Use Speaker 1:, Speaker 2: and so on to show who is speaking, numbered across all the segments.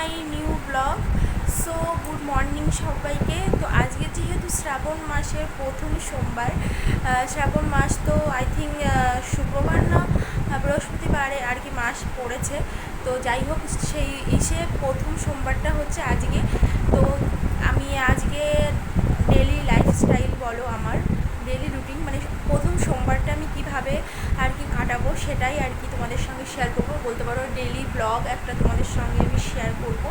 Speaker 1: My new blog. So, good morning সবাইকে। তো আজকে যেহেতু শ্রাবণ মাসের প্রথম সোমবার শ্রাবণ মাস তো আই থিঙ্ক শুক্রবার না বৃহস্পতিবারে আর কি মাস পড়েছে। তো যাই হোক, সেই ইসে প্রথম সোমবারটা হচ্ছে আজকে। তো আমি আজকে ডেলি লাইফস্টাইল বলো আমার। ডেলি রুটিন মানে প্রথম সোমবারটা আমি কীভাবে আর কি কাটাবো সেটাই আর কি তোমাদের সঙ্গে শেয়ার করব। বলতে পারো ডেলি ব্লগ একটা তোমাদের সঙ্গে আমি শেয়ার করব।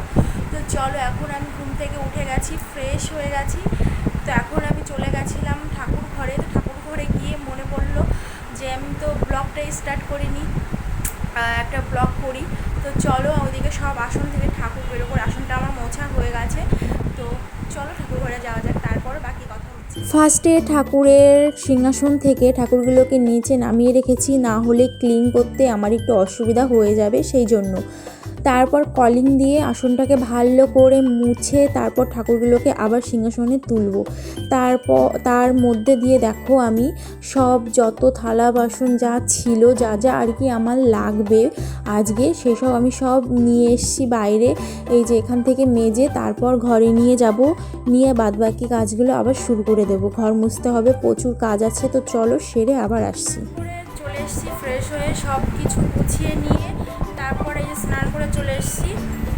Speaker 1: তো চলো এখন আমি ঘুম থেকে উঠে গেছি ফ্রেশ হয়ে গেছি। তো এখন আমি চলে গেছিলাম ঠাকুর ঘরে। তো ঠাকুর ঘরে গিয়ে মনে পড়ল যে আমি তো ব্লগটা স্টার্ট করিনি একটা ব্লগ করি। তো চলো ওইদিকে সব আসন থেকে ঠাকুর বেরো করে আসনটা আমার মোছা হয়ে গেছে তো চলো ঠাকুর ঘরে যাওয়া যাক তারপরে বাকি কথা হচ্ছে
Speaker 2: ফার্স্টে ঠাকুরের সিংহাসন থেকে ঠাকুরগুলোকে নিচে নামিয়ে রেখেছি, না হলে ক্লিন করতে আমার একটু অসুবিধা হয়ে যাবে, সেই জন্য। তারপর কলিং দিয়ে আসনটাকে ভালো করে মুছে তারপর ঠাকুরগুলোকে আবার সিংহাসনে তুলব। তারপর, তার মধ্যে দিয়ে দেখো আমি সব যত থালা বাসন যা ছিল, যা যা আর কি আমার লাগবে আজকে, সেসব আমি সব নিয়ে এসছি বাইরে। এই যে এখান থেকে মেজে তারপর ঘরে নিয়ে যাব। নিয়ে বাদবাকি কাজগুলো আবার শুরু করে দেব। ঘর মুছতে হবে, প্রচুর কাজ আছে, তো চলো সেরে আবার আসছি।
Speaker 1: চলে এসেছি ফ্রেশ হয়ে সব কিছু গুছিয়ে নিয়ে স্নান করে চলে এসেছি।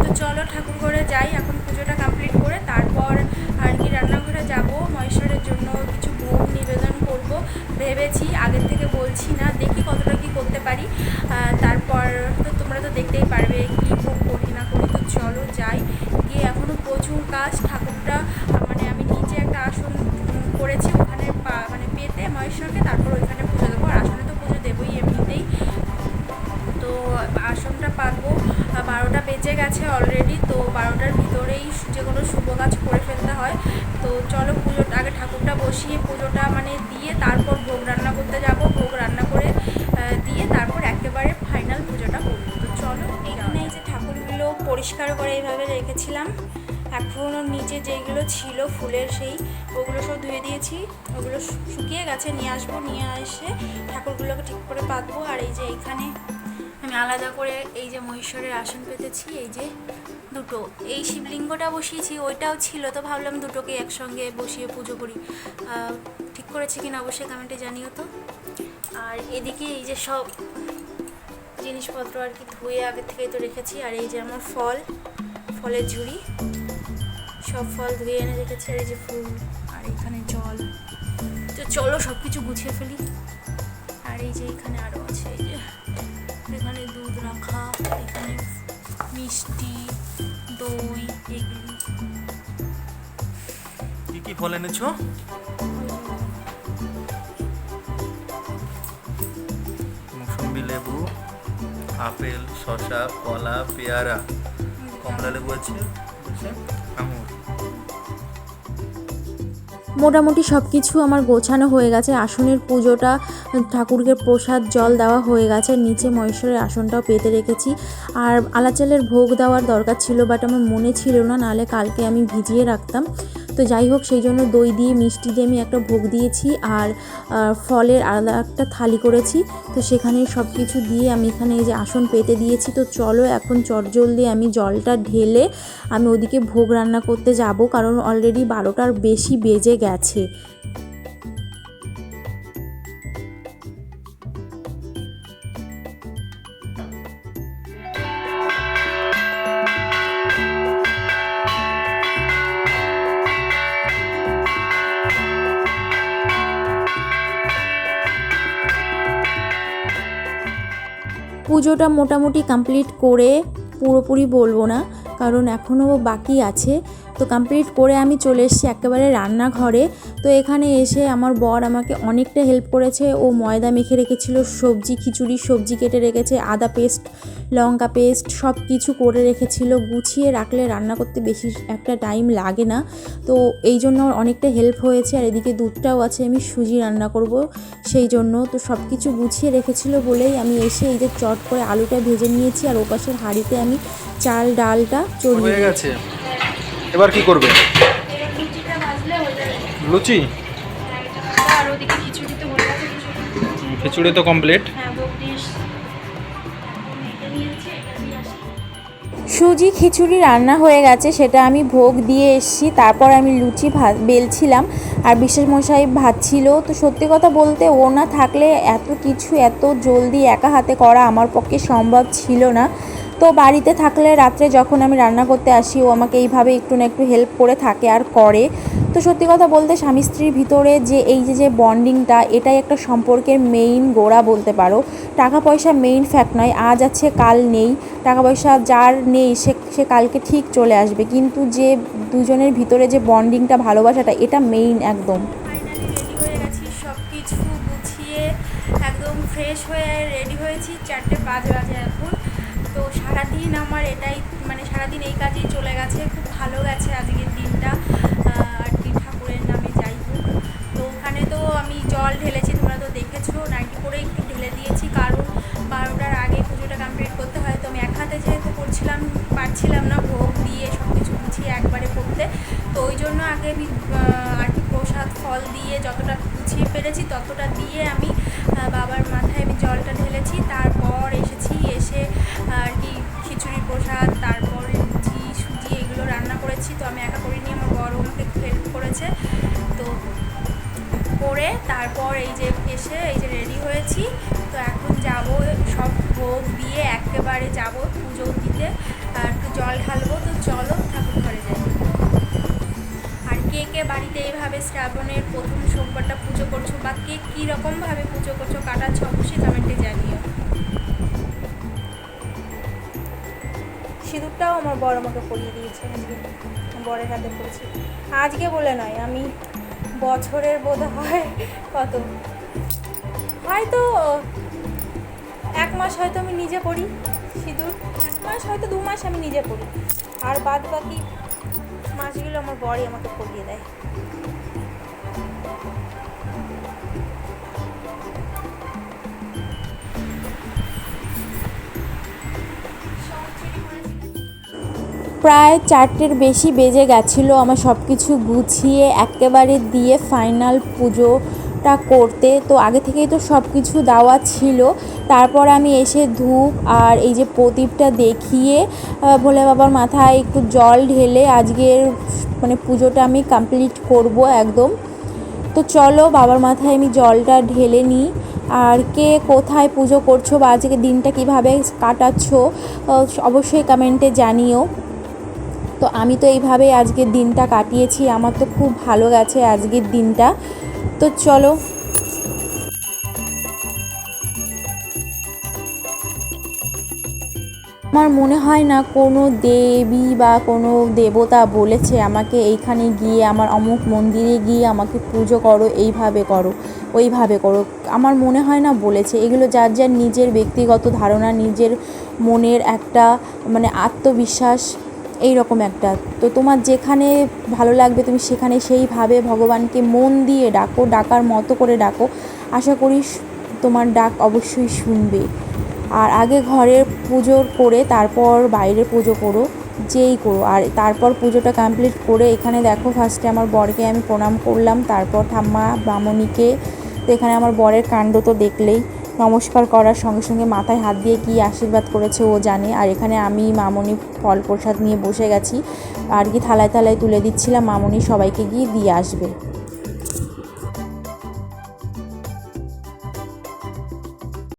Speaker 1: তো চলো ঠাকুর ঘরে যাই, এখন পুজোটা কমপ্লিট করে তারপর আর কি রান্নাঘরে যাব। মহেশ্বরের জন্য কিছু ভোগ নিবেদন করব। ভেবেছি, আগের থেকে বলছি না, দেখি কতটা কি করতে পারি। তারপর তো তোমরা তো দেখতেই পারবে কি ভোগ করি না করি। তো চলো যাই। গিয়ে এখনও প্রচুর কাজ। ঠাকুরটা মানে আমি নিচে একটা আসন করেছি, ওখানে মানে পেতে মহেশ্বরকে, তারপর রেখেছিলাম। এখনও নিচে যেগুলো ছিল ফুলের সেই, ওগুলো সব ধুয়ে দিয়েছি। ওগুলো শুকিয়ে গেছে, নিয়ে আসব, নিয়ে এসে ঠাকুরগুলোকে ঠিক করে পাতবো। আর এই যে এইখানে আমি আলাদা করে এই যে মহেশ্বরের আসন পেতেছি, এই যে দুটো। এই শিবলিঙ্গটা বসিয়েছি, ওইটাও ছিল তো ভাবলাম দুটোকে একসঙ্গে বসিয়ে পুজো করি। ঠিক করেছি কিনা অবশ্যই কমেন্টে জানিও তো। আর এদিকে এই যে সব জিনিসপত্র আর কি ধুয়ে আগে থেকেই তো রেখেছি। আর এই যে আমার ফল ফলের ঝুড়ি। সব ফল ধুয়ে এনে রেখেছে এই যে ফুল, আর এখানে জল। তো চলো সব কিছু গুছিয়ে ফেলি। আর এই যে এখানে আরও আছে যে এখানে দুধ রাখা, এখানে মিষ্টি, দই, এগুলি।
Speaker 3: কি কি ফল এনেছো? লেবু, আপেল, শসা, কলা, পেয়ারা। আছে আঙুর
Speaker 2: মোটামুটি সব কিছু আমার গোছানো হয়ে গেছে। আসনের পুজোটা, ঠাকুরকে প্রসাদ, জল দেওয়া হয়ে গেছে। নিচে মহেশ্বরের আসনটাও পেতে রেখেছি। আর আলাচালের ভোগ দেওয়ার দরকার ছিল বাট আমার মনে ছিল না নাহলে কালকে আমি ভিজিয়ে রাখতাম। তো যাই হোক, সেই জন্য দই দিয়ে, মিষ্টি দিয়ে আমি একটা ভোগ দিয়েছি আর ফলের আলাদা একটা থালি করেছি। তো সেখানে সব কিছু দিয়ে আমি এখানে এই যে আসন পেতে দিয়েছি। তো চলো এখন চটজলদি আমি জলটা ঢেলে আমি ওদিকে ভোগ রান্না করতে যাব, কারণ অলরেডি বারোটার বেশি বেজে গেছে। পুজোটা মোটামুটি কমপ্লিট করে পুরোপুরি বলব না কারণ এখনও বাকি আছে। তো কমপ্লিট করে আমি চলে এসেছি একেবারে রান্নাঘরে। তো এখানে এসে আমার বর আমাকে অনেকটা হেল্প করেছে। ও ময়দা মেখে রেখেছিল সবজি খিচুড়ি সবজি কেটে রেখেছে আদা পেস্ট লঙ্কা পেস্ট সব কিছু করে রেখেছিল। গুছিয়ে রাখলে রান্না করতে বেশি একটা টাইম লাগে না। তো এই জন্য আমার অনেকটা হেল্প হয়েছে। আর এদিকে দুধটাও আছে আমি সুজি রান্না করব সেই জন্য। তো সব কিছু গুছিয়ে রেখেছিল বলেই আমি এসে এই যে চট করে আলুটা ভেজে নিয়েছি। আর ওপাশের হাঁড়িতে আমি চাল ডালটা চড়িয়ে
Speaker 3: গেছে। এবার কি করবে?
Speaker 1: এবার লুচিটা ভাজলে হয়ে যাবে।
Speaker 3: লুচি?
Speaker 1: হ্যাঁ, খিচুড়ি তো
Speaker 3: কমপ্লিট
Speaker 1: হ্যাঁ
Speaker 2: সুজি খিচুড়ি রান্না হয়ে গেছে সেটা আমি ভোগ দিয়ে এসেছি তারপর আমি লুচি ভাত বেলছিলাম আর বিশেষ মশাই ভাত ছিল তো সত্যি কথা বলতে ও না থাকলে এত কিছু এত জলদি একা হাতে করা আমার পক্ষে সম্ভব ছিল না। তো বাড়িতে থাকলে রাত্রে যখন আমি রান্না করতে আসি, ও আমাকে এইভাবে একটু না একটু হেল্প করে থাকে আর করে। তো সত্যি কথা বলতে স্বামী স্ত্রীর ভিতরে যে এই যে যে বন্ডিংটা এটাই একটা সম্পর্কের মেইন গোড়া বলতে পারো। টাকা পয়সা মেইন ফ্যাক্ট নয়, আজ আছে, কাল নেই। টাকা পয়সা যার নেই, সে সে কালকে ঠিক চলে আসবে। কিন্তু যে দুজনের ভিতরে যে বন্ডিংটা ভালোবাসাটা, এটা মেইন একদম।
Speaker 1: ফ্রেশ হয়ে রেডি হয়েছি। চারটে পাঁচ বাজে এখন। তো সারাদিন আমার এটাই মানে সারাদিন এই কাজেই চলে গেছে। খুব ভালো গেছে আজকের দিনটা। আর কি ঠাকুরের নামে যাই হোক। তো ওখানে তো আমি জল ঢেলেছি, তোমরা তো দেখেছ। নাইটি করে একটু ঢেলে দিয়েছি, কারণ বারোটার আগে পুজোটা কমপ্লিট করতে হয়। তো আমি এক হাতে যেহেতু করছিলাম, পারছিলাম না ভোগ দিয়ে সব কিছু গুছিয়ে একবারে করতে। তো ওই জন্য আগে আমি আর কি প্রসাদ, ফল দিয়ে যতটা গুছিয়ে পেরেছি, ততটা দিয়ে তো আমি একা করিনি আমার বড় আমাকে হেল্প করেছে। তো করে তারপর এই যে এসে এই যে রেডি হয়েছি। তো এখন যাব সব ভোগ দিয়ে একেবারে যাব পুজো দিতে, আর একটু জল ঢালবো। তো চলো ঠাকুর ঘরে যাই। আর কে কে বাড়িতে এইভাবে শ্রাবণের প্রথম সোমবারটা পুজো করছ বা কে কীরকমভাবে পুজো করছ কাটাচ্ছ অবশ্যই কমেন্টে জানিও। সিঁদুরটাও আমার বড় আমাকে পরিয়ে দিয়েছে। বরের হাতে পড়েছি। আজকে বলে নয়, আমি বছরের বোধ হয় কত? হয়তো এক মাস হয়তো আমি নিজে পড়ি, সিঁদুর। এক মাস হয়তো দু মাস আমি নিজে পড়ি। আর বাদ বাকি মাসগুলো আমার বরই আমাকে পড়িয়ে দেয়।
Speaker 2: প্রায় চারটের বেশি বেজে গেছিল আমার সব কিছু গুছিয়ে, একেবারে দিয়ে ফাইনাল পুজোটা করতে। তো আগে থেকেই তো সব কিছু দেওয়া ছিল। তারপর আমি এসে ধূপ আর এই যে প্রদীপটা দেখিয়ে ভোলে বাবার মাথায় একটু জল ঢেলে আজকের মানে পুজোটা আমি কমপ্লিট করব একদম। তো চলো বাবার মাথায় আমি জলটা ঢেলে নিই। আর কে কোথায় পুজো করছ বা আজকে দিনটা কীভাবে কাটাচ্ছ অবশ্যই কমেন্টে জানিও। তো আমি তো এইভাবেই আজকের দিনটা কাটিয়েছি, আমার তো খুব ভালো গেছে আজকের দিনটা। তো চলো। আমার মনে হয় না কোনো দেবী বা কোনো দেবতা বলেছে আমাকে এইখানে গিয়ে, আমার অমুক মন্দিরে গিয়ে আমাকে পুজো করো, এইভাবে করো, ওইভাবে করো। আমার মনে হয় না বলেছে। এগুলো যার যার নিজের ব্যক্তিগত ধারণা, নিজের মনের একটা মানে আত্মবিশ্বাস এই রকম একটা। তো তোমার যেখানে ভালো লাগবে তুমি সেখানে সেইভাবে ভগবানকে মন দিয়ে ডাকো, ডাকার মতো করে ডাকো। আশা করি তোমার ডাক অবশ্যই শুনবে। আর আগে ঘরের পুজো করে তারপর বাইরে পুজো করো, যেই করো। আর তারপর পুজোটা কমপ্লিট করে এখানে দেখো ফার্স্টে আমার বরকে আমি প্রণাম করলাম, তারপর ঠাম্মা বামনিকে তো এখানে আমার বরের কাণ্ড তো দেখলেই। নমস্কার করার সঙ্গে সঙ্গে মাথায় হাত দিয়ে কি আশীর্বাদ করেছে ও জানে। আর এখানে আমি মামনি ফল প্রসাদ নিয়ে বসে গেছি। আর কি থালায় থালায় তুলে দিচ্ছিলাম, মামনি সবাইকে গিয়ে দিয়ে আসবে।